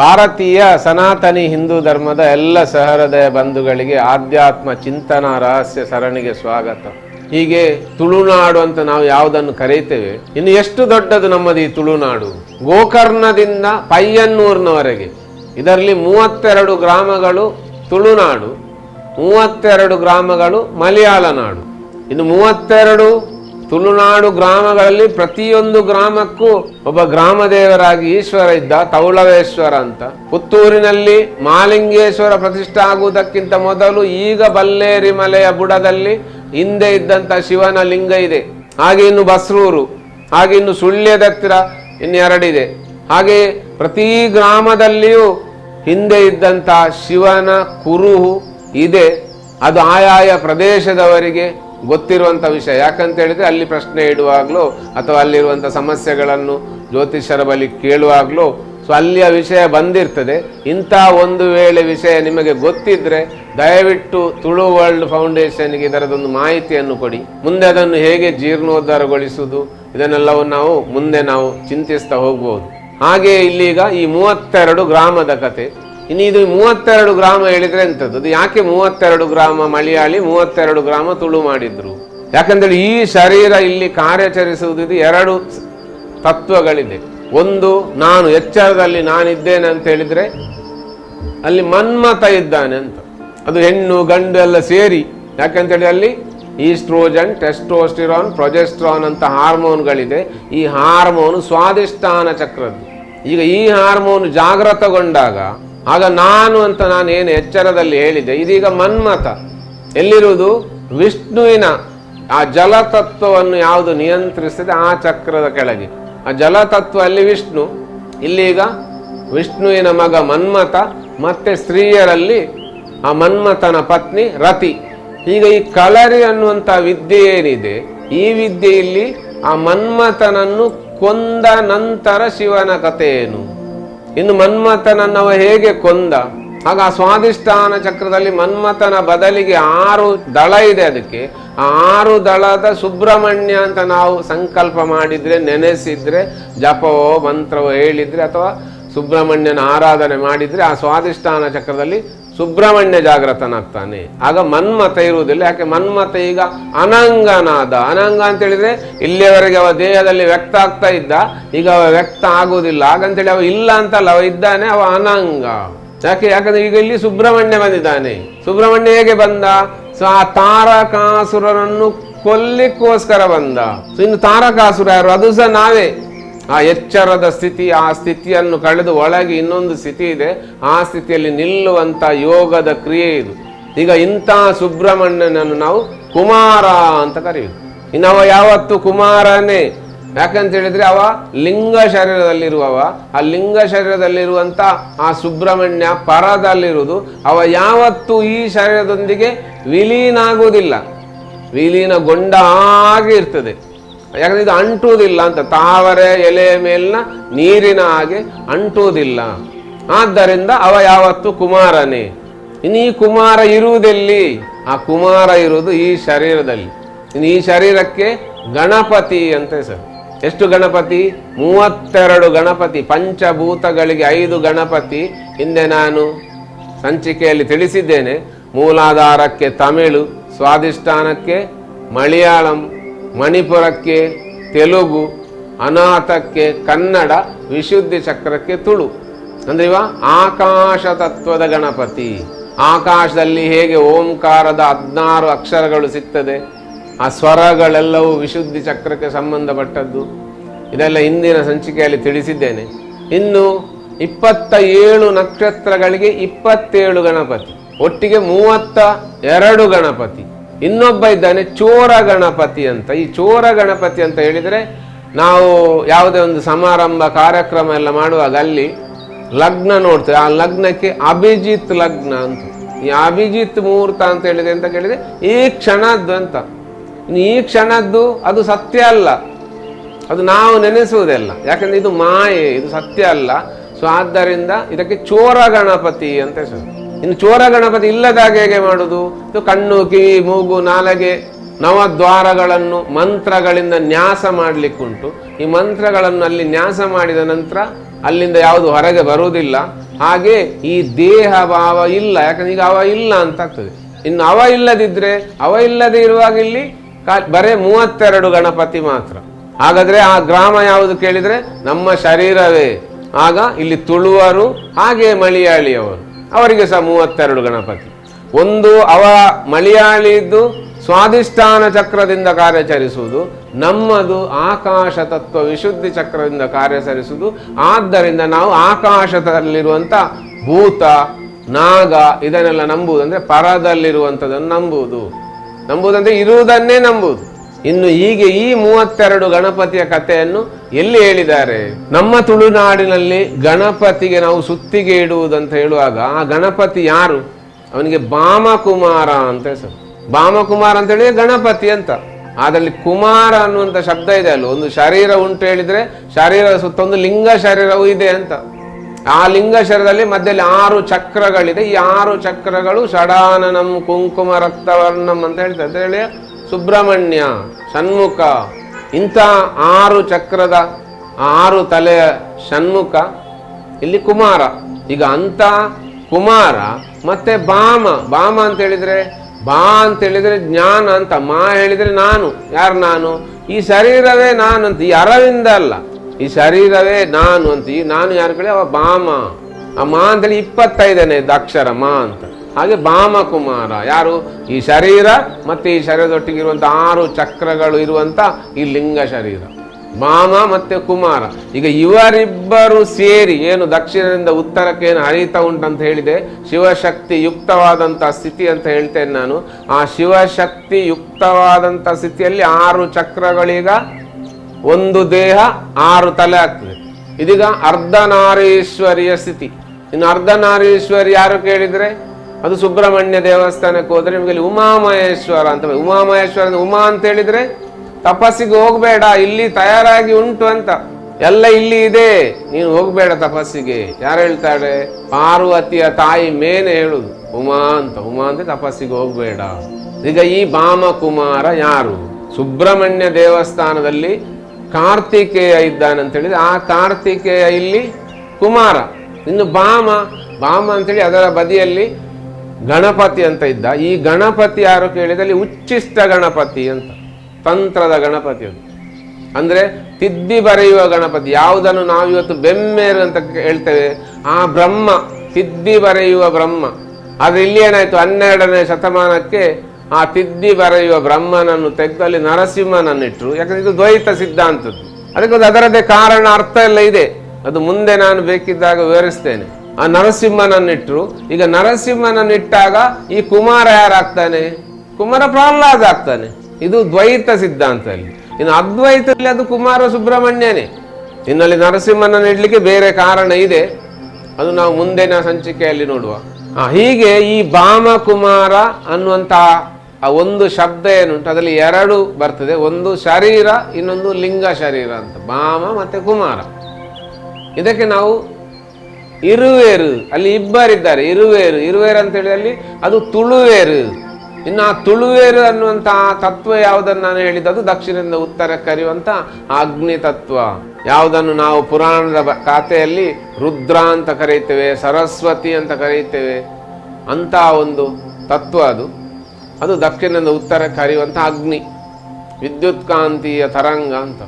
ಭಾರತೀಯ ಸನಾತನಿ ಹಿಂದೂ ಧರ್ಮದ ಎಲ್ಲ ಸಹೃದಯ ಬಂಧುಗಳಿಗೆ ಆಧ್ಯಾತ್ಮ ಚಿಂತನ ರಹಸ್ಯ ಸರಣಿಗೆ ಸ್ವಾಗತ. ಹೀಗೆ ತುಳುನಾಡು ಅಂತ ನಾವು ಯಾವುದನ್ನು ಕರೀತೇವೆ? ಇನ್ನು ಎಷ್ಟು ದೊಡ್ಡದು ನಮ್ಮದು ಈ ತುಳುನಾಡು ಗೋಕರ್ಣದಿಂದ ಪಯ್ಯನ್ನೂರಿನವರೆಗೆ ಇದರಲ್ಲಿ ಮೂವತ್ತೆರಡು ಗ್ರಾಮಗಳು ತುಳುನಾಡು ಮೂವತ್ತೆರಡು ಗ್ರಾಮಗಳು ಮಲಯಾಳ ನಾಡು. ಇನ್ನು ಮೂವತ್ತೆರಡು ತುಳುನಾಡು ಗ್ರಾಮಗಳಲ್ಲಿ ಪ್ರತಿಯೊಂದು ಗ್ರಾಮಕ್ಕೂ ಒಬ್ಬ ಗ್ರಾಮ ದೇವರಾಗಿ ಈಶ್ವರ ಇದ್ದ ತೌಳವೇಶ್ವರ ಅಂತ. ಪುತ್ತೂರಿನಲ್ಲಿ ಮಾಲಿಂಗೇಶ್ವರ ಪ್ರತಿಷ್ಠೆ ಆಗುವುದಕ್ಕಿಂತ ಮೊದಲು ಈಗ ಬಲ್ಲೇರಿ ಮಲೆಯ ಬುಡದಲ್ಲಿ ಹಿಂದೆ ಇದ್ದಂತ ಶಿವನ ಲಿಂಗ ಇದೆ. ಹಾಗೆ ಇನ್ನು ಬಸ್ರೂರು, ಹಾಗೆ ಇನ್ನು ಸುಳ್ಯದ ಹತ್ತಿರ ಇನ್ನು ಎರಡಿದೆ. ಹಾಗೆ ಪ್ರತಿ ಗ್ರಾಮದಲ್ಲಿಯೂ ಹಿಂದೆ ಇದ್ದಂತ ಶಿವನ ಕುರುಹು ಇದೆ. ಅದು ಆಯಾಯ ಪ್ರದೇಶದವರಿಗೆ ಗೊತ್ತಿರುವಂತ ವಿಷಯ. ಯಾಕಂತ ಹೇಳಿದರೆ ಅಲ್ಲಿ ಪ್ರಶ್ನೆ ಇಡುವಾಗಲೋ ಅಥವಾ ಅಲ್ಲಿರುವಂಥ ಸಮಸ್ಯೆಗಳನ್ನು ಜ್ಯೋತಿಷ್ಯರ ಬಳಿ ಕೇಳುವಾಗ್ಲೂ ಸೊ ಅಲ್ಲಿಯ ವಿಷಯ ಬಂದಿರ್ತದೆ. ಇಂಥ ಒಂದು ವೇಳೆ ವಿಷಯ ನಿಮಗೆ ಗೊತ್ತಿದ್ರೆ ದಯವಿಟ್ಟು ತುಳು ವರ್ಲ್ಡ್ ಫೌಂಡೇಶನ್ಗೆ ಇದರದೊಂದು ಮಾಹಿತಿಯನ್ನು ಕೊಡಿ. ಮುಂದೆ ಅದನ್ನು ಹೇಗೆ ಜೀರ್ಣೋದ್ಧಾರಗೊಳಿಸುವುದು, ಇದನ್ನೆಲ್ಲವೂ ನಾವು ಮುಂದೆ ನಾವು ಚಿಂತಿಸ್ತಾ ಹೋಗ್ಬೋದು. ಹಾಗೆಯೇ ಇಲ್ಲೀಗ ಈ ಮೂವತ್ತೆರಡು ಗ್ರಾಮದ ಕತೆ. ಇನ್ನು ಇದು ಮೂವತ್ತೆರಡು ಗ್ರಾಮ ಹೇಳಿದ್ರೆ ಎಂಥದ್ದು ಅದು ಯಾಕೆ ಮೂವತ್ತೆರಡು ಗ್ರಾಮ ಮಲಯಾಳಿ, ಮೂವತ್ತೆರಡು ಗ್ರಾಮ ತುಳು ಮಾಡಿದ್ರು? ಯಾಕಂದ್ರೆ ಈ ಶರೀರ ಇಲ್ಲಿ ಕಾರ್ಯಾಚರಿಸುವುದು ಎರಡು ತತ್ವಗಳಿದೆ. ಒಂದು, ನಾನು ಎಚ್ಚರದಲ್ಲಿ ನಾನಿದ್ದೇನೆ ಅಂತ ಹೇಳಿದ್ರೆ ಅಲ್ಲಿ ಮನ್ಮತ ಇದ್ದಾನೆ ಅಂತ. ಅದು ಹೆಣ್ಣು, ಗಂಡು ಎಲ್ಲ ಸೇರಿ. ಯಾಕಂತೇಳಿ ಅಲ್ಲಿ ಈಸ್ಟ್ರೋಜನ್, ಟೆಸ್ಟೋಸ್ಟಿರಾನ್, ಪ್ರೊಜೆಸ್ಟ್ರಾನ್ ಅಂತ ಹಾರ್ಮೋನ್ಗಳಿದೆ. ಈ ಹಾರ್ಮೋನು ಸ್ವಾದಿಷ್ಠಾನ ಚಕ್ರದ್ದು. ಈಗ ಈ ಹಾರ್ಮೋನ್ ಜಾಗೃತಗೊಂಡಾಗ ಆಗ ನಾನು ಅಂತ ನಾನು ಏನು ಎಚ್ಚರದಲ್ಲಿ ಹೇಳಿದೆ ಇದೀಗ ಮನ್ಮತ ಎಲ್ಲಿರುವುದು? ವಿಷ್ಣುವಿನ ಆ ಜಲತತ್ವವನ್ನು ಯಾವುದು ನಿಯಂತ್ರಿಸಿದೆ? ಆ ಚಕ್ರದ ಕೆಳಗೆ. ಆ ಜಲತತ್ವ ಅಲ್ಲಿ ವಿಷ್ಣು. ಇಲ್ಲೀಗ ವಿಷ್ಣುವಿನ ಮಗ ಮನ್ಮತ ಮತ್ತೆ ಸ್ತ್ರೀಯರಲ್ಲಿ ಆ ಮನ್ಮಥನ ಪತ್ನಿ ರತಿ. ಈಗ ಈ ಕಲರಿ ಅನ್ನುವಂಥ ವಿದ್ಯೆ ಏನಿದೆ? ಈ ವಿದ್ಯೆಯಲ್ಲಿ ಆ ಮನ್ಮಥನನ್ನು ಕೊಂದ ನಂತರ ಶಿವನ ಕಥೆ ಏನು? ಇನ್ನು ಮನ್ಮಥನನ್ನವ ಹೇಗೆ ಕೊಂದ? ಆಗ ಆ ಸ್ವಾದಿಷ್ಠಾನ ಚಕ್ರದಲ್ಲಿ ಮನ್ಮಥನ ಬದಲಿಗೆ ಆರು ದಳ ಇದೆ ಅದಕ್ಕೆ. ಆ ಆರು ದಳದ ಸುಬ್ರಹ್ಮಣ್ಯ ಅಂತ ನಾವು ಸಂಕಲ್ಪ ಮಾಡಿದ್ರೆ, ನೆನೆಸಿದ್ರೆ ಜಪವೋ ಮಂತ್ರವೋ ಹೇಳಿದ್ರೆ ಅಥವಾ ಸುಬ್ರಹ್ಮಣ್ಯನ ಆರಾಧನೆ ಮಾಡಿದ್ರೆ ಆ ಸ್ವಾದಿಷ್ಠಾನ ಚಕ್ರದಲ್ಲಿ ಸುಬ್ರಹ್ಮಣ್ಯ ಜಾಗೃತನಾಗ್ತಾನೆ ಆಗ ಮನ್ಮತ ಇರುವುದಿಲ್ಲ. ಯಾಕೆ? ಮನ್ಮತ ಈಗ ಅನಂಗನಾದ. ಅನಂಗ ಅಂತ ಹೇಳಿದ್ರೆ ಇಲ್ಲಿಯವರೆಗೆ ಅವ ದೇಹದಲ್ಲಿ ವ್ಯಕ್ತ ಆಗ್ತಾ ಇದ್ದ. ಈಗ ಅವ ವ್ಯಕ್ತ ಆಗುವುದಿಲ್ಲ. ಹಾಗಂತೇಳಿ ಅವ ಇಲ್ಲ ಅಂತಲ್ಲ. ಅವ ಇದ್ದಾನೆ, ಅವ ಅನಂಗ. ಯಾಕೆ? ಯಾಕಂದ್ರೆ ಈಗ ಇಲ್ಲಿ ಸುಬ್ರಹ್ಮಣ್ಯ ಬಂದಿದ್ದಾನೆ. ಸುಬ್ರಹ್ಮಣ್ಯ ಹೇಗೆ ಬಂದ? ಸೊ ಆ ತಾರಕಾಸುರನನ್ನು ಕೊಲ್ಲಿಕ್ಕೋಸ್ಕರ ಬಂದ. ಇನ್ನು ತಾರಕಾಸುರ ಯಾರು? ಅದು ಸಹ ನಾವೇ. ಆ ಎಚ್ಚರದ ಸ್ಥಿತಿ, ಆ ಸ್ಥಿತಿಯನ್ನು ಕಳೆದು ಒಳಗೆ ಇನ್ನೊಂದು ಸ್ಥಿತಿ ಇದೆ. ಆ ಸ್ಥಿತಿಯಲ್ಲಿ ನಿಲ್ಲುವಂತ ಯೋಗದ ಕ್ರಿಯೆ ಇದು. ಈಗ ಇಂಥ ಸುಬ್ರಹ್ಮಣ್ಯನನ್ನು ನಾವು ಕುಮಾರ ಅಂತ ಕರೆಯುವುದು ಇನ್ನು ಅವ ಯಾವತ್ತು ಕುಮಾರನೇ? ಯಾಕಂತ ಹೇಳಿದ್ರೆ ಅವ ಲಿಂಗ ಶರೀರದಲ್ಲಿರುವವ. ಆ ಲಿಂಗ ಶರೀರದಲ್ಲಿರುವಂತ ಆ ಸುಬ್ರಹ್ಮಣ್ಯ ಪರದಲ್ಲಿರುವುದು. ಅವ ಯಾವತ್ತು ಈ ಶರೀರದೊಂದಿಗೆ ವಿಲೀನ ಆಗುವುದಿಲ್ಲ ವಿಲೀನಗೊಂಡ ಹಾಗೆ ಇರ್ತದೆ. ಯಾಕಂದ್ರೆ ಇದು ಅಂಟುವುದಿಲ್ಲ ಅಂತ. ತಾವರೆ ಎಲೆಯ ಮೇಲಿನ ನೀರಿನ ಹಾಗೆ ಅಂಟುವುದಿಲ್ಲ. ಆದ್ದರಿಂದ ಅವ ಯಾವತ್ತು ಕುಮಾರನೇ. ಇನ್ನು ಈ ಕುಮಾರ ಇರುವುದೆಲ್ಲಿ? ಆ ಕುಮಾರ ಇರುವುದು ಈ ಶರೀರದಲ್ಲಿ. ಇನ್ನು ಈ ಶರೀರಕ್ಕೆ ಗಣಪತಿ ಅಂತ ಹೆಸರು. ಎಷ್ಟು ಗಣಪತಿ? ಮೂವತ್ತೆರಡು ಗಣಪತಿ. ಪಂಚಭೂತಗಳಿಗೆ ಐದು ಗಣಪತಿ. ಹಿಂದೆ ನಾನು ಸಂಚಿಕೆಯಲ್ಲಿ ತಿಳಿಸಿದ್ದೇನೆ. ಮೂಲಾಧಾರಕ್ಕೆ ತಮಿಳು ಸ್ವಾದಿಷ್ಠಾನಕ್ಕೆ ಮಲಯಾಳಂ ಮಣಿಪುರಕ್ಕೆ, ತೆಲುಗು, ಅನಾಥಕ್ಕೆ, ಕನ್ನಡ, ವಿಶುದ್ಧಿ ಚಕ್ರಕ್ಕೆ ತುಳು. ಅಂದ್ರೆ ಇವ ಆಕಾಶ ತತ್ವದ ಗಣಪತಿ. ಆಕಾಶದಲ್ಲಿ ಹೇಗೆ ಓಂಕಾರದ ಹದಿನಾರು ಅಕ್ಷರಗಳು ಸಿಗ್ತದೆ, ಆ ಸ್ವರಗಳೆಲ್ಲವೂ ವಿಶುದ್ಧಿ ಚಕ್ರಕ್ಕೆ ಸಂಬಂಧಪಟ್ಟದ್ದು. ಇದೆಲ್ಲ ಹಿಂದಿನ ಸಂಚಿಕೆಯಲ್ಲಿ ತಿಳಿಸಿದ್ದೇನೆ. ಇನ್ನು ಇಪ್ಪತ್ತ ಏಳು ನಕ್ಷತ್ರಗಳಿಗೆ ಇಪ್ಪತ್ತೇಳು ಗಣಪತಿ, ಒಟ್ಟಿಗೆ ಮೂವತ್ತ ಎರಡು ಗಣಪತಿ. ಇನ್ನೊಬ್ಬ ಇದ್ದಾನೆ ಚೋರ ಗಣಪತಿ ಅಂತ. ಈ ಚೋರ ಗಣಪತಿ ಅಂತ ಹೇಳಿದರೆ ನಾವು ಯಾವುದೇ ಒಂದು ಸಮಾರಂಭ, ಕಾರ್ಯಕ್ರಮ ಎಲ್ಲ ಮಾಡುವಾಗ ಅಲ್ಲಿ ಲಗ್ನ ನೋಡ್ತೇವೆ. ಆ ಲಗ್ನಕ್ಕೆ ಅಭಿಜಿತ್ ಲಗ್ನ ಅಂತ. ಈ ಅಭಿಜಿತ್ ಮುಹೂರ್ತ ಅಂತ ಹೇಳಿದೆ ಅಂತ ಕೇಳಿದೆ ಈ ಕ್ಷಣದ್ದು ಅಂತ. ಈ ಕ್ಷಣದ್ದು ಅದು ಸತ್ಯ ಅಲ್ಲ. ಅದು ನಾವು ನೆನೆಸುವುದಲ್ಲ. ಯಾಕಂದ್ರೆ ಇದು ಮಾಯೆ, ಇದು ಸತ್ಯ ಅಲ್ಲ. ಸೊ ಆದ್ದರಿಂದ ಇದಕ್ಕೆ ಚೋರ ಗಣಪತಿ ಅಂತ ಹೆಸರು. ಇನ್ನು ಚೋರ ಗಣಪತಿ ಇಲ್ಲದಾಗ ಹೇಗೆ ಮಾಡುದು? ಇದು ಕಣ್ಣು, ಕಿವಿ, ಮೂಗು, ನಾಲಗೆ ನವದ್ವಾರಗಳನ್ನು ಮಂತ್ರಗಳಿಂದ ನ್ಯಾಸ ಮಾಡಲಿಕ್ಕುಂಟು ಈ ಮಂತ್ರಗಳನ್ನು ಅಲ್ಲಿ ನ್ಯಾಸ ಮಾಡಿದ ನಂತರ ಅಲ್ಲಿಂದ ಯಾವುದು ಹೊರಗೆ ಬರುವುದಿಲ್ಲ. ಹಾಗೆ ಈ ದೇಹ ಭಾವ ಇಲ್ಲ. ಯಾಕಂದ್ರೆ ಈಗ ಅವ ಇಲ್ಲ ಅಂತ ಆಗ್ತದೆ. ಇನ್ನು ಅವ ಇಲ್ಲದಿದ್ರೆ ಅವ ಇಲ್ಲದೆ ಇರುವಾಗ ಇಲ್ಲಿ ಬರೇ ಮೂವತ್ತೆರಡು ಗಣಪತಿ ಮಾತ್ರ. ಹಾಗಾದ್ರೆ ಆ ಗ್ರಾಮ ಯಾವುದು ಕೇಳಿದ್ರೆ ನಮ್ಮ ಶರೀರವೇ. ಆಗ ಇಲ್ಲಿ ತುಳುವರು ಹಾಗೆ ಮಲಯಾಳಿಯವರು. ಅವರಿಗೆ ಸಹ ಮೂವತ್ತೆರಡು ಗಣಪತಿ. ಒಂದು ಅವ ಮಲಯಾಳಿದ್ದು ಸ್ವಾಧಿಷ್ಠಾನ ಚಕ್ರದಿಂದ ಕಾರ್ಯಾಚರಿಸುವುದು, ನಮ್ಮದು ಆಕಾಶ ತತ್ವ ವಿಶುದ್ಧಿ ಚಕ್ರದಿಂದ ಕಾರ್ಯಾಚರಿಸುವುದು, ಆದ್ದರಿಂದ ನಾವು ಆಕಾಶದಲ್ಲಿರುವಂಥ ಭೂತ, ನಾಗ ಇದನ್ನೆಲ್ಲ ನಂಬುವುದು ಅಂದರೆ ಪರದಲ್ಲಿರುವಂಥದ್ದನ್ನು ನಂಬುವುದು. ನಂಬುವುದಂದ್ರೆ ಇರುವುದನ್ನೇ ನಂಬುವುದು. ಇನ್ನು ಹೀಗೆ ಈ ಮೂವತ್ತೆರಡು ಗಣಪತಿಯ ಕಥೆಯನ್ನು ಎಲ್ಲಿ ಹೇಳಿದ್ದಾರೆ? ನಮ್ಮ ತುಳುನಾಡಿನಲ್ಲಿ ಗಣಪತಿಗೆ ನಾವು ಸುತ್ತಿಗೆ ಇಡುವುದಂತ ಹೇಳುವಾಗ ಆ ಗಣಪತಿ ಯಾರು? ಅವನಿಗೆ ಬಾಮಕುಮಾರ ಅಂತ ಹೆಸರು. ಬಾಮಕುಮಾರ ಅಂತ ಹೇಳಿದ್ರೆ ಗಣಪತಿ ಅಂತ. ಅದರಲ್ಲಿ ಕುಮಾರ ಅನ್ನುವಂಥ ಶಬ್ದ ಇದೆ ಅಲ್ಲ ಒಂದು ಶರೀರ ಉಂಟು ಹೇಳಿದ್ರೆ ಶರೀರದ ಸುತ್ತ ಒಂದು ಲಿಂಗ ಶರೀರವೂ ಇದೆ ಅಂತ. ಆ ಲಿಂಗ ಶರೀರದಲ್ಲಿ ಮಧ್ಯದಲ್ಲಿ ಆರು ಚಕ್ರಗಳಿದೆ. ಈ ಆರು ಚಕ್ರಗಳು ಷಡಾನನಂ, ಕುಂಕುಮ, ರಕ್ತವರ್ಣಂ ಅಂತ ಹೇಳ್ತಾರೆ. ಅಂತ ಹೇಳಿ ಸುಬ್ರಹ್ಮಣ್ಯ, ಷಣ್ಮುಖ ಇಂಥ ಆರು ಚಕ್ರದ ಆರು ತಲೆಯ ಷಣ್ಮುಖ, ಇಲ್ಲಿ ಕುಮಾರ. ಈಗ ಅಂತ ಕುಮಾರ ಮತ್ತೆ ಬಾಮ. ಬಾಮ ಅಂತ ಹೇಳಿದರೆ, ಬಾ ಅಂತ ಹೇಳಿದರೆ ಜ್ಞಾನ ಅಂತ, ಮಾ ಹೇಳಿದರೆ ನಾನು. ಯಾರು ನಾನು? ಈ ಶರೀರವೇ ನಾನು ಅಂತ, ಈ ಅರವಿಂದ ಅಲ್ಲ. ಈ ಶರೀರವೇ ನಾನು ಅಂತ, ಈ ನಾನು ಯಾರು ಕೇಳಿ? ಅವ ಬಾಮ. ಆ ಮಾ ಅಂತೇಳಿ ಇಪ್ಪತ್ತೈದನೇ ಅಕ್ಷರ ಮಾ ಅಂತ. ಹಾಗೆ ಬಾಮಕುಮಾರ. ಯಾರು? ಈ ಶರೀರ ಮತ್ತೆ ಈ ಶರೀರದೊಟ್ಟಿಗಿರುವಂಥ ಆರು ಚಕ್ರಗಳು ಇರುವಂತ ಈ ಲಿಂಗ ಶರೀರ. ಮಾಮ ಮತ್ತೆ ಕುಮಾರ. ಈಗ ಇವರಿಬ್ಬರು ಸೇರಿ ಏನು ದಕ್ಷಿಣದಿಂದ ಉತ್ತರಕ್ಕೆ ಏನು ಹರಿತಾ ಉಂಟಂತ ಹೇಳಿದೆ. ಶಿವಶಕ್ತಿ ಯುಕ್ತವಾದಂಥ ಸ್ಥಿತಿ ಅಂತ ಹೇಳ್ತೇನೆ ನಾನು. ಆ ಶಿವಶಕ್ತಿ ಯುಕ್ತವಾದಂಥ ಸ್ಥಿತಿಯಲ್ಲಿ ಆರು ಚಕ್ರಗಳೀಗ ಒಂದು ದೇಹ, ಆರು ತಲೆ ಆಗ್ತದೆ. ಇದೀಗ ಅರ್ಧನಾರೀಶ್ವರಿಯ ಸ್ಥಿತಿ. ಇನ್ನು ಅರ್ಧನಾರೀಶ್ವರಿ ಯಾರು ಕೇಳಿದ್ರೆ? ಅದು ಸುಬ್ರಹ್ಮಣ್ಯ ದೇವಸ್ಥಾನಕ್ಕೆ ಹೋದ್ರೆ ನಿಮಗೆ ಉಮಾಮಹೇಶ್ವರ ಅಂತ. ಉಮಾಮಹೇಶ್ವರ ಉಮಾ ಅಂತ ಹೇಳಿದ್ರೆ ತಪಸ್ಸಿಗೆ ಹೋಗ್ಬೇಡ, ಇಲ್ಲಿ ತಯಾರಾಗಿ ಉಂಟು ಅಂತ. ಎಲ್ಲ ಇಲ್ಲಿ ಇದೆ, ನೀನು ಹೋಗ್ಬೇಡ ತಪಸ್ಸಿಗೆ. ಯಾರು ಹೇಳ್ತಾಳೆ ಪಾರ್ವತಿಯ ತಾಯಿ ಮೇನೆ ಹೇಳುದು, ಉಮಾ ಅಂತ. ಉಮಾ ಅಂತ ತಪಸ್ಸಿಗೆ ಹೋಗ್ಬೇಡ. ಈಗ ಈ ಬಾಮಕುಮಾರ ಯಾರು? ಸುಬ್ರಹ್ಮಣ್ಯ ದೇವಸ್ಥಾನದಲ್ಲಿ ಕಾರ್ತಿಕೇಯ ಇದ್ದಾನೆ ಅಂತ ಹೇಳಿದ್ರೆ ಆ ಕಾರ್ತಿಕೇಯ ಇಲ್ಲಿ ಕುಮಾರ. ಇನ್ನು ಬಾಮ ಬಾಮ ಅಂತೇಳಿ ಅದರ ಬದಿಯಲ್ಲಿ ಗಣಪತಿ ಅಂತ ಇದ್ದ, ಈ ಗಣಪತಿ ಯಾರು ಕೇಳಿದಲ್ಲಿ ಉಚ್ಚಿಷ್ಟ ಗಣಪತಿ ಅಂತ, ತಂತ್ರದ ಗಣಪತಿ ಅದು ಅಂದ್ರೆ ತಿದ್ದಿ ಬರೆಯುವ ಗಣಪತಿ, ಯಾವುದನ್ನು ನಾವು ಇವತ್ತು ಬೆಮ್ಮೇರು ಅಂತ ಹೇಳ್ತೇವೆ, ಆ ಬ್ರಹ್ಮ, ತಿದ್ದಿ ಬರೆಯುವ ಬ್ರಹ್ಮ. ಆದ್ರೆ ಇಲ್ಲಿ ಏನಾಯ್ತು? ಹನ್ನೆರಡನೇ ಶತಮಾನಕ್ಕೆ ಆ ತಿದ್ದಿ ಬರೆಯುವ ಬ್ರಹ್ಮನನ್ನು ತೆಗೆದು ಅಲ್ಲಿ ನರಸಿಂಹನನ್ನಿಟ್ರು. ಯಾಕಂದ್ರೆ ಇದು ದ್ವೈತ ಸಿದ್ಧಾಂತದ್ದು. ಅದಕ್ಕೊಂದು ಅದರದೇ ಕಾರಣ ಅರ್ಥ ಎಲ್ಲ ಇದೆ. ಅದು ಮುಂದೆ ನಾನು ಬೇಕಿದ್ದಾಗ ವಿವರಿಸ್ತೇನೆ. ಆ ನರಸಿಂಹನನ್ನಿಟ್ರು. ಈಗ ನರಸಿಂಹನನ್ನಿಟ್ಟಾಗ ಈ ಕುಮಾರ ಯಾರಾಗ್ತಾನೆ? ಕುಮಾರ ಪ್ರಹ್ಲಾದ ಆಗ್ತಾನೆ. ಇದು ದ್ವೈತ ಸಿದ್ಧಾಂತ ಅಲ್ಲಿ ಇನ್ನು ಅದ್ವೈತದಲ್ಲಿ ಅದು ಕುಮಾರ ಸುಬ್ರಹ್ಮಣ್ಯನೇ. ಇನ್ನಲ್ಲಿ ನರಸಿಂಹನನ್ನು ಇಡ್ಲಿಕ್ಕೆ ಬೇರೆ ಕಾರಣ ಇದೆ. ಅದು ನಾವು ಮುಂದಿನ ಸಂಚಿಕೆಯಲ್ಲಿ ನೋಡುವ. ಹೀಗೆ ಈ ಬಾಮ ಕುಮಾರ ಅನ್ನುವಂತಹ ಆ ಒಂದು ಶಬ್ದ ಏನುಂಟು? ಅದರಲ್ಲಿ ಎರಡು ಬರ್ತದೆ. ಒಂದು ಶರೀರ, ಇನ್ನೊಂದು ಲಿಂಗ ಶರೀರ ಅಂತ. ಬಾಮ ಮತ್ತೆ ಕುಮಾರ. ಇದಕ್ಕೆ ನಾವು ಇರುವೇರು. ಅಲ್ಲಿ ಇಬ್ಬರಿದ್ದಾರೆ. ಇರುವೇರು. ಇರುವೇರು ಅಂತ ಹೇಳಿ ಅಲ್ಲಿ ಅದು ತುಳುವೇರು. ಇನ್ನು ಆ ತುಳುವೇರು ಅನ್ನುವಂತ ತತ್ವ ಯಾವುದನ್ನು ನಾನು ಹೇಳಿದ್ದು? ದಕ್ಷಿಣದಿಂದ ಉತ್ತರಕ್ಕೆ ಕರೆಯುವಂಥ ಅಗ್ನಿ ತತ್ವ. ಯಾವುದನ್ನು ನಾವು ಪುರಾಣದ ಖಾತೆಯಲ್ಲಿ ರುದ್ರ ಅಂತ ಕರೀತೇವೆ ಸರಸ್ವತಿ ಅಂತ ಕರೆಯುತ್ತೇವೆ. ಅಂತ ಒಂದು ತತ್ವ ಅದು. ಅದು ದಕ್ಷಿಣದಿಂದ ಉತ್ತರಕ್ಕೆ ಕರೆಯುವಂಥ ಅಗ್ನಿ. ವಿದ್ಯುತ್ ಕಾಂತೀಯ ತರಂಗ ಅಂತ.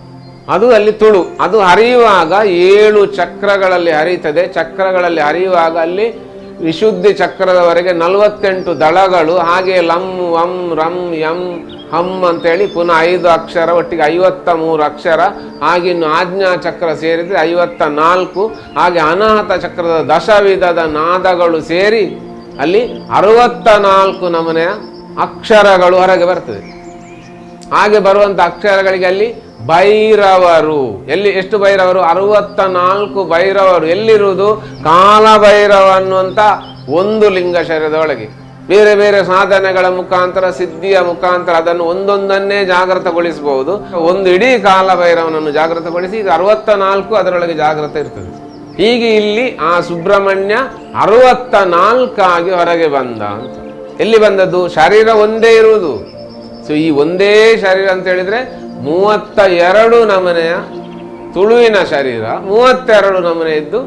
ಅದು ಅಲ್ಲಿ ತುಳು. ಅದು ಹರಿಯುವಾಗ ಏಳು ಚಕ್ರಗಳಲ್ಲಿ ಹರಿಯುತ್ತದೆ ಚಕ್ರಗಳಲ್ಲಿ ಹರಿಯುವಾಗ ಅಲ್ಲಿ ವಿಶುದ್ಧಿ ಚಕ್ರದವರೆಗೆ ನಲವತ್ತೆಂಟು ದಳಗಳು, ಹಾಗೆ ಲಂ, ವಂ, ರಂ, ಯಂ, ಹಂ ಅಂತೇಳಿ ಪುನಃ ಐದು ಅಕ್ಷರ, ಒಟ್ಟಿಗೆ ಐವತ್ತ ಮೂರು ಅಕ್ಷರ, ಹಾಗೆ ಆಜ್ಞಾ ಚಕ್ರ ಸೇರಿದರೆ ಐವತ್ತ ನಾಲ್ಕು, ಹಾಗೆ ಅನಾಹತ ಚಕ್ರದ ದಶವಿಧದ ನಾದಗಳು ಸೇರಿ ಅಲ್ಲಿ ಅರವತ್ತ ನಾಲ್ಕು ನಮನೆಯ ಅಕ್ಷರಗಳು ಹೊರಗೆ ಬರ್ತದೆ. ಹಾಗೆ ಬರುವಂತ ಅಕ್ಷರಗಳಿಗೆ ಅಲ್ಲಿ ಭೈರವರು. ಎಲ್ಲಿ ಎಷ್ಟು ಭೈರವರು? ಅರವತ್ತ ನಾಲ್ಕು ಭೈರವರು. ಎಲ್ಲಿರುವುದು? ಕಾಲಭೈರವ ಅನ್ನುವಂತ ಒಂದು ಲಿಂಗ ಶರೀರದ ಒಳಗೆ. ಬೇರೆ ಬೇರೆ ಸಾಧನೆಗಳ ಮುಖಾಂತರ, ಸಿದ್ಧಿಯ ಮುಖಾಂತರ ಅದನ್ನು ಒಂದೊಂದನ್ನೇ ಜಾಗೃತಗೊಳಿಸಬಹುದು ಒಂದು ಇಡೀ ಕಾಲಭೈರವನನ್ನು ಜಾಗೃತಗೊಳಿಸಿ, ಈಗ ಅರವತ್ತ ನಾಲ್ಕು ಅದರೊಳಗೆ ಜಾಗೃತ ಇರ್ತದೆ. ಹೀಗೆ ಇಲ್ಲಿ ಆ ಸುಬ್ರಹ್ಮಣ್ಯ ಅರವತ್ತ ನಾಲ್ಕಾಗಿ ಹೊರಗೆ ಬಂದ ಅಂತ. ಎಲ್ಲಿ ಬಂದದ್ದು? ಶರೀರ ಒಂದೇ ಇರುವುದು. ಸೊ ಈ ಒಂದೇ ಶರೀರ ಅಂತ ಹೇಳಿದ್ರೆ ಮೂವತ್ತ ಎರಡು ನಮನೆಯ ತುಳುವಿನ ಶರೀರ, ಮೂವತ್ತೆರಡು ನಮನೆ ಇದ್ದು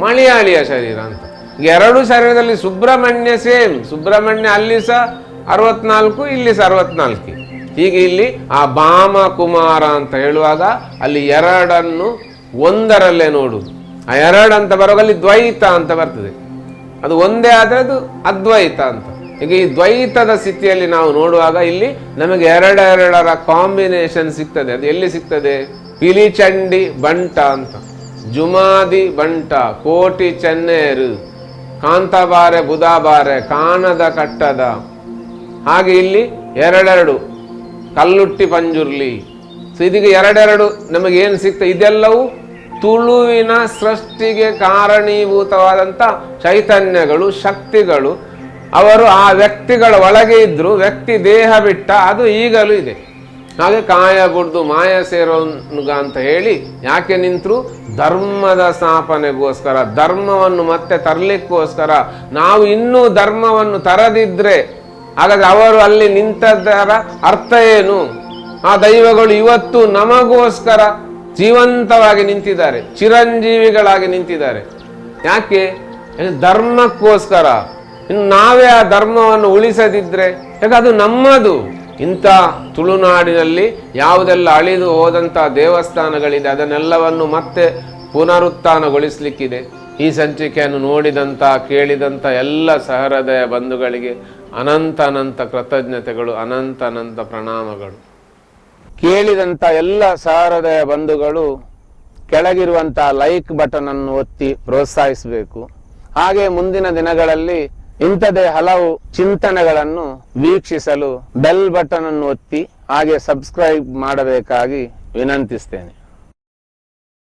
ಮಲಯಾಳಿಯ ಶರೀರ ಅಂತ. ಎರಡು ಶರೀರದಲ್ಲಿ ಸುಬ್ರಹ್ಮಣ್ಯ ಸೇಮ್, ಸುಬ್ರಹ್ಮಣ್ಯ ಅಲ್ಲಿ ಸಹ ಅರವತ್ನಾಲ್ಕು, ಇಲ್ಲಿ ಸಹ ಅರವತ್ನಾಲ್ಕು. ಹೀಗೆ ಇಲ್ಲಿ ಆ ಬಾಮ ಕುಮಾರ ಅಂತ ಹೇಳುವಾಗ ಅಲ್ಲಿ ಎರಡನ್ನು ಒಂದರಲ್ಲೇ ನೋಡುದು. ಆ ಎರಡು ಅಂತ ಬರುವಾಗ ಅಲ್ಲಿ ದ್ವೈತ ಅಂತ ಬರ್ತದೆ. ಅದು ಒಂದೇ ಆದ್ರೆ ಅದು ಅದ್ವೈತ ಅಂತ. ಈಗ ಈ ದ್ವೈತದ ಸ್ಥಿತಿಯಲ್ಲಿ ನಾವು ನೋಡುವಾಗ ಇಲ್ಲಿ ನಮಗೆ ಎರಡೆರಡರ ಕಾಂಬಿನೇಷನ್ ಸಿಗ್ತದೆ. ಅದು ಎಲ್ಲಿ ಸಿಗ್ತದೆ? ಪಿಲಿಚಂಡಿ ಬಂಟ ಅಂತ. ಜುಮಾದಿ ಬಂಟ, ಕೋಟಿ ಚೆನ್ನೇರು, ಕಾಂತಬಾರೆ ಬುಧಾಬಾರೆ ಕಾಣದ ಕಟ್ಟದ. ಹಾಗೆ ಇಲ್ಲಿ ಎರಡೆರಡು, ಕಲ್ಲುಟ್ಟಿ ಪಂಜುರ್ಲಿ. ಸೊ ಇದೀಗ ಎರಡೆರಡು ನಮಗೆ ಏನು ಸಿಗ್ತದೆ ಇದೆಲ್ಲವೂ ತುಳುವಿನ ಸೃಷ್ಟಿಗೆ ಕಾರಣೀಭೂತವಾದಂಥ ಚೈತನ್ಯಗಳು, ಶಕ್ತಿಗಳು. ಅವರು ಆ ವ್ಯಕ್ತಿಗಳ ಒಳಗೆ ಇದ್ರು, ವ್ಯಕ್ತಿ ದೇಹ ಬಿಟ್ಟ, ಅದು ಈಗಲೂ ಇದೆ. ಹಾಗೆ ಕಾಯ ಬುಡ್ದು ಮಾಯ ಸೇರೋನುಗ ಅಂತ ಹೇಳಿ ಯಾಕೆ ನಿಂತರು? ಧರ್ಮದ ಸ್ಥಾಪನೆಗೋಸ್ಕರ, ಧರ್ಮವನ್ನು ಮತ್ತೆ ತರಲಿಕ್ಕೋಸ್ಕರ. ನಾವು ಇನ್ನೂ ಧರ್ಮವನ್ನು ತರದಿದ್ರೆ, ಹಾಗಾದ್ರೆ ಅವರು ಅಲ್ಲಿ ನಿಂತದರ ಅರ್ಥ ಏನು? ಆ ದೈವಗಳು ಇವತ್ತು ನಮಗೋಸ್ಕರ ಜೀವಂತವಾಗಿ ನಿಂತಿದ್ದಾರೆ, ಚಿರಂಜೀವಿಗಳಾಗಿ ನಿಂತಿದ್ದಾರೆ. ಯಾಕೆ? ಧರ್ಮಕ್ಕೋಸ್ಕರ. ಇನ್ನು ನಾವೇ ಆ ಧರ್ಮವನ್ನು ಉಳಿಸದಿದ್ರೆ ಯಾಕೆ ಅದು ನಮ್ಮದು. ಇಂಥ ತುಳುನಾಡಿನಲ್ಲಿ ಯಾವುದೆಲ್ಲ ಅಳಿದು ಹೋದಂಥ ದೇವಸ್ಥಾನಗಳಿದೆ, ಅದನ್ನೆಲ್ಲವನ್ನು ಮತ್ತೆ ಪುನರುತ್ಥಾನಗೊಳಿಸಲಿಕ್ಕಿದೆ. ಈ ಸಂಚಿಕೆಯನ್ನು ನೋಡಿದಂಥ, ಕೇಳಿದಂಥ ಎಲ್ಲ ಸಹೃದಯ ಬಂಧುಗಳಿಗೆ ಅನಂತ ಅನಂತ ಕೃತಜ್ಞತೆಗಳು, ಅನಂತ ಅನಂತ ಪ್ರಣಾಮಗಳು. ಕೇಳಿದಂಥ ಎಲ್ಲ ಸಹೃದಯ ಬಂಧುಗಳು ಕೆಳಗಿರುವಂಥ ಲೈಕ್ ಬಟನ್ ಅನ್ನು ಒತ್ತಿ ಪ್ರೋತ್ಸಾಹಿಸಬೇಕು. ಹಾಗೆ ಮುಂದಿನ ದಿನಗಳಲ್ಲಿ ಇಂಥದೇ ಹಲವು ಚಿಂತನೆಗಳನ್ನು ವೀಕ್ಷಿಸಲು ಬೆಲ್ ಬಟನ್ ಅನ್ನು ಒತ್ತಿ ಹಾಗೆ ಸಬ್ಸ್ಕ್ರೈಬ್ ಮಾಡಬೇಕಾಗಿ ವಿನಂತಿಸ್ತೇನೆ.